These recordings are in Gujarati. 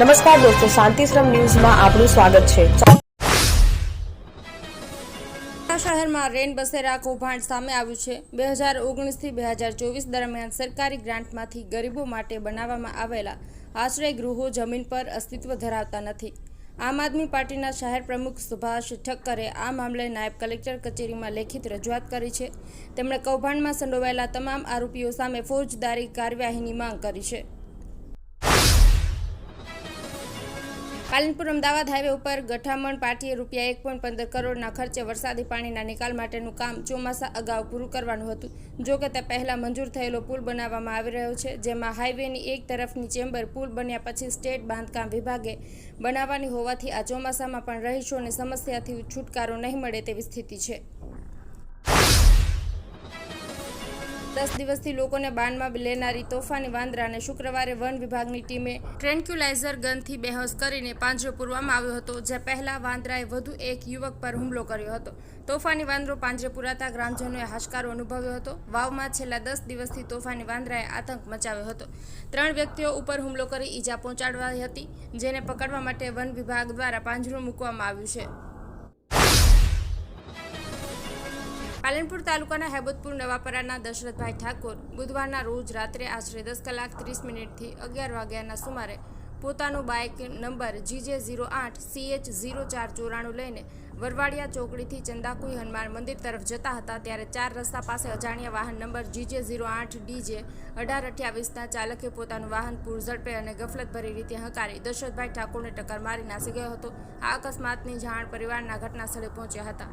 નમસ્કાર દોસ્તો, શાંતિશ્રમ ન્યૂઝમાં આપનું સ્વાગત છે. શહેરમાં રેન બસેરા કૌભાંડ સામે આવ્યું છે. બે હજાર ઓગણીસથી બે હજાર ચોવીસ દરમિયાન સરકારી ગ્રાન્ટમાંથી ગરીબો માટે બનાવવામાં આવેલા આશ્રય ગૃહો જમીન પર અસ્તિત્વ ધરાવતા નથી. આમ આદમી પાર્ટીના શહેર પ્રમુખ સુભાષ ઠક્કરે આ મામલે નાયબ કલેક્ટર કચેરીમાં લેખિત રજૂઆત કરી છે. તેમણે કૌભાંડમાં સંડોવાયેલા તમામ આરોપીઓ સામે ફોજદારી કાર્યવાહીની માંગ કરી છે. પાલનપુર અમદાવાદ હાઈવે ઉપર ગઠામણ પાટીએ રૂપિયા એક પોઈન્ટ પંદર કરોડના ખર્ચે વરસાદી પાણીના નિકાલ માટેનું કામ ચોમાસા અગાઉ પૂરું કરવાનું હતું. જો કે તે પહેલા મંજૂર થયેલો પુલ બનાવવામાં આવી રહ્યો છે, જેમાં હાઈવેની એક તરફની ચેમ્બર પુલ બન્યા પછી સ્ટેટ બાંધકામ વિભાગે બનાવવાની હોવાથી આ ચોમાસામાં પણ રહીશોને સમસ્યાથી છુટકારો નહીં મળે તેવી સ્થિતિ છે. દસ દિવસથી લોકોને બાનમાં લેનારી તોફાની વાંદરાને શુક્રવારે વન વિભાગની ટીમે ટ્રેન્ક્યુલાઇઝર ગનથી બેહોશ કરીને પાંજરો પૂરવામાં આવ્યો હતો, જે પહેલા વાંદરાએ વધુ એક યુવક પર હુમલો કર્યો હતો. તોફાની વાંદરો પાંજરે પુરાતા ગ્રામજનોએ હાશકારો અનુભવ્યો હતો. વાવમાં છેલ્લા દસ દિવસથી તોફાની વાંદરાએ આતંક મચાવ્યો હતો. ત્રણ વ્યક્તિઓ ઉપર હુમલો કરી ઈજા પહોંચાડવાઈ હતી, જેને પકડવા માટે વન વિભાગ દ્વારા પાંજરું મૂકવામાં આવ્યું છે. પાલનપુર તાલુકાના હેબતપુર નવાપરાના દશરથભાઈ ઠાકોર બુધવારના રોજ રાત્રે આશરે દસ કલાક ત્રીસ મિનિટથી અગિયાર વાગ્યાના સુમારે પોતાનો bike number G J zero આઠ સીએચ ઝીરો ચાર ચોરાણું લઈને વરવાડિયા ચોકડીથી ચંદાકુઈ હનુમાન મંદિર તરફ જતા હતા ત્યારે ચાર રસ્તા પાસે અજાણ્યા વાહન નંબર જીજે ઝીરો આઠ ડીજે અઢાર અઠ્યાવીસના ચાલકે પોતાનું વાહન પૂરઝડપે અને ગફલતભરી રીતે હંકારી દશરથભાઈ ઠાકોરને ટક્કર મારી નાસી ગયો હતો. આ અકસ્માતની જાણ પરિવારના ઘટના સ્થળે પહોંચ્યા હતા.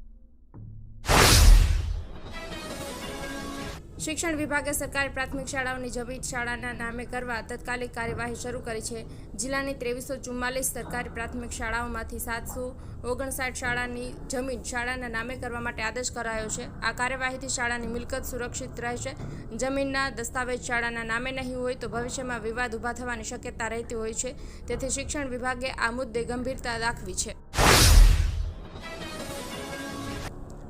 શિક્ષણ વિભાગે સરકારી પ્રાથમિક શાળાઓની જમીન શાળાના નામે કરવા તત્કાલિક કાર્યવાહી શરૂ કરી છે. જિલ્લાની ત્રેવીસો ચુમ્માલીસ સરકારી પ્રાથમિક શાળાઓમાંથી સાતસો ઓગણસાઠ શાળાની જમીન શાળાના નામે કરવા માટે આદેશ કરાયો છે. આ કાર્યવાહીથી શાળાની મિલકત સુરક્ષિત રહેશે. જમીનના દસ્તાવેજ શાળાના નામે નહીં હોય તો ભવિષ્યમાં વિવાદ ઊભા થવાની શક્યતા રહેતી હોય છે. તેથી શિક્ષણ વિભાગે આ મુદ્દે ગંભીરતા દાખવી છે.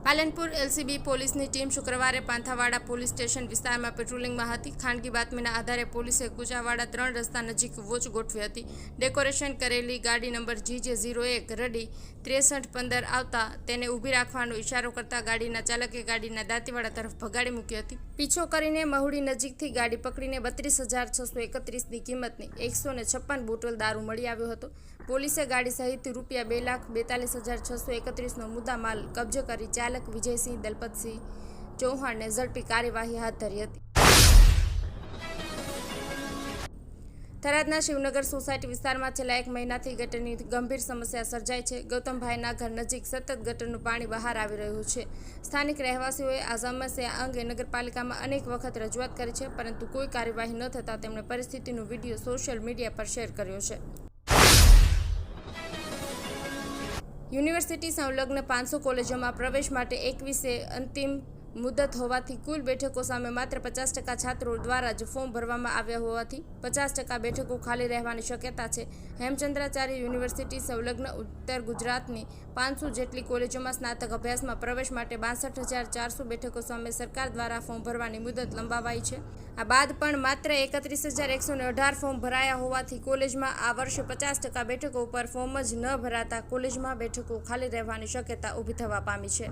પાલનપુર એલસીબી પોલીસની ટીમ શુક્રવારે પાંથાવાડા પોલીસ સ્ટેશન વિસ્તારમાં પેટ્રોલિંગમાં હતી. ખાનગી બાતમીના આધારે પોલીસે કુચાવાડા ત્રણ રસ્તા નજીક વોચ ગોઠવી હતી. ડેકોરેશન કરેલી ગાડી નંબર જીજે ઝીરો એક રડી ત્રેસઠ પંદર આવતા તેને ઊભી રાખવાનો ઇશારો કરતા ગાડીના ચાલકે ગાડીના દાંતીવાડા તરફ ભગાડી મૂકી હતી. પીછો કરીને મહુડી નજીકથી ગાડી પકડીને બત્રીસ હજાર છસો એકત્રીસની કિંમતની એકસો ને છપ્પન બોટલ દારૂ મળી આવ્યો હતો. પોલીસે ગાડી સહિત રૂપિયા બે લાખ બેતાલીસ હજાર છસો એકત્રીસનો મુદ્દા માલ કબજે કરી ચાલક વિજયસિંહ દલપતસિંહ ચૌહાણને ઝડપી કાર્યવાહી હાથ ધરી હતી. થરાદના શિવનગર સોસાયટી વિસ્તારમાં છેલ્લા એક મહિનાથી ગટરની ગંભીર સમસ્યા સર્જાઈ છે. ગૌતમભાઈના ઘર નજીક સતત ગટરનું પાણી બહાર આવી રહ્યું છે. સ્થાનિક રહેવાસીઓએ આ સમસ્યા અંગે નગરપાલિકામાં અનેક વખત રજૂઆત કરી છે, પરંતુ કોઈ કાર્યવાહી ન થતાં તેમણે પરિસ્થિતિનો વીડિયો સોશિયલ મીડિયા પર શેર કર્યો છે. યુનિવર્સિટી સંલગ્ન પાંચસો કોલેજોમાં પ્રવેશ માટે એકવીસે અંતિમ મુદત હોવાથી કુલ બેઠકો સામે માત્ર પચાસ ટકા છાત્રો દ્વારા જ ફોર્મ ભરવામાં આવ્યા હોવાથી પચાસ ટકા બેઠકો ખાલી રહેવાની શક્યતા છે. હેમચંદ્રાચાર્ય યુનિવર્સિટી સંલગ્ન ઉત્તર ગુજરાતની પાંચસો જેટલી કોલેજોમાં સ્નાતક અભ્યાસમાં પ્રવેશ માટે બાસઠ હજાર ચારસો બેઠકો સામે સરકાર દ્વારા ફોર્મ ભરવાની મુદત લંબાવાઈ છે. આ બાદ પણ માત્ર એકત્રીસ હજાર એકસો ને અઢાર ફોર્મ ભરાયા હોવાથી કોલેજમાં આ વર્ષે પચાસ ટકા બેઠકો ઉપર ફોર્મ જ ન ભરાતા કોલેજમાં બેઠકો ખાલી રહેવાની શક્યતા ઊભી થવા પામી છે.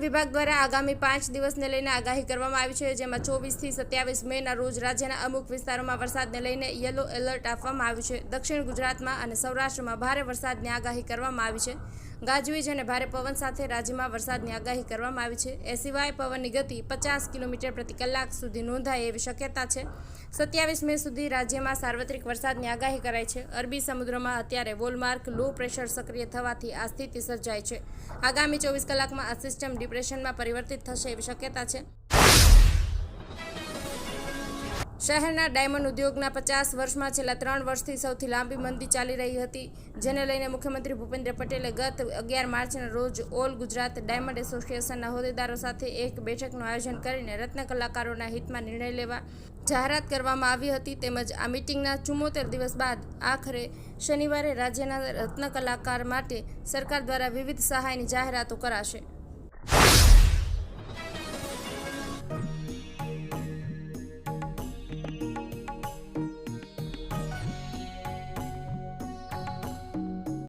વિભાગ દ્વારા આગામી પાંચ દિવસને લઈને આગાહી કરવામાં આવી છે, જેમાં ચોવીસથી સત્યાવીસ મેના રોજ રાજ્યના અમુક વિસ્તારોમાં વરસાદને લઈને યલો એલર્ટ આપવામાં આવ્યું છે. દક્ષિણ ગુજરાતમાં અને સૌરાષ્ટ્રમાં ભારે વરસાદની આગાહી કરવામાં આવી છે. ગાજવીજ અને ભારે પવન સાથે રાજ્યમાં વરસાદની આગાહી કરવામાં આવી છે. એ સિવાય પવનની ગતિ પચાસ કિલોમીટર પ્રતિ કલાક સુધી નોંધાય એવી શક્યતા છે. સત્યાવીસ મે સુધી રાજ્યમાં સાર્વત્રિક વરસાદની આગાહી કરાઈ છે. અરબી સમુદ્રમાં અત્યારે વોલમાર્ક લો પ્રેશર સક્રિય થવાથી આ સ્થિતિ સર્જાય છે. આગામી ચોવીસ કલાકમાં આ સિસ્ટમ ડિપ્રેશનમાં પરિવર્તિત થશે એવી શક્યતા છે. શહેરના ડાયમંડ ઉદ્યોગના પચાસ વર્ષમાં છેલ્લા ત્રણ વર્ષથી સૌથી લાંબી મંદી ચાલી રહી હતી, જેને લઈને મુખ્યમંત્રી ભૂપેન્દ્ર પટેલે ગત અગિયાર માર્ચના રોજ ઓલ ગુજરાત ડાયમંડ એસોસિએશનના હોદ્દેદારો સાથે એક બેઠકનું આયોજન કરીને રત્ન કલાકારોના હિતમાં નિર્ણય લેવા જાહેરાત કરવામાં આવી હતી. તેમજ આ મિટિંગના ચુમ્મોતેર દિવસ બાદ આખરે શનિવારે રાજ્યના રત્ન કલાકાર માટે સરકાર દ્વારા વિવિધ સહાયની જાહેરાતો કરાશે.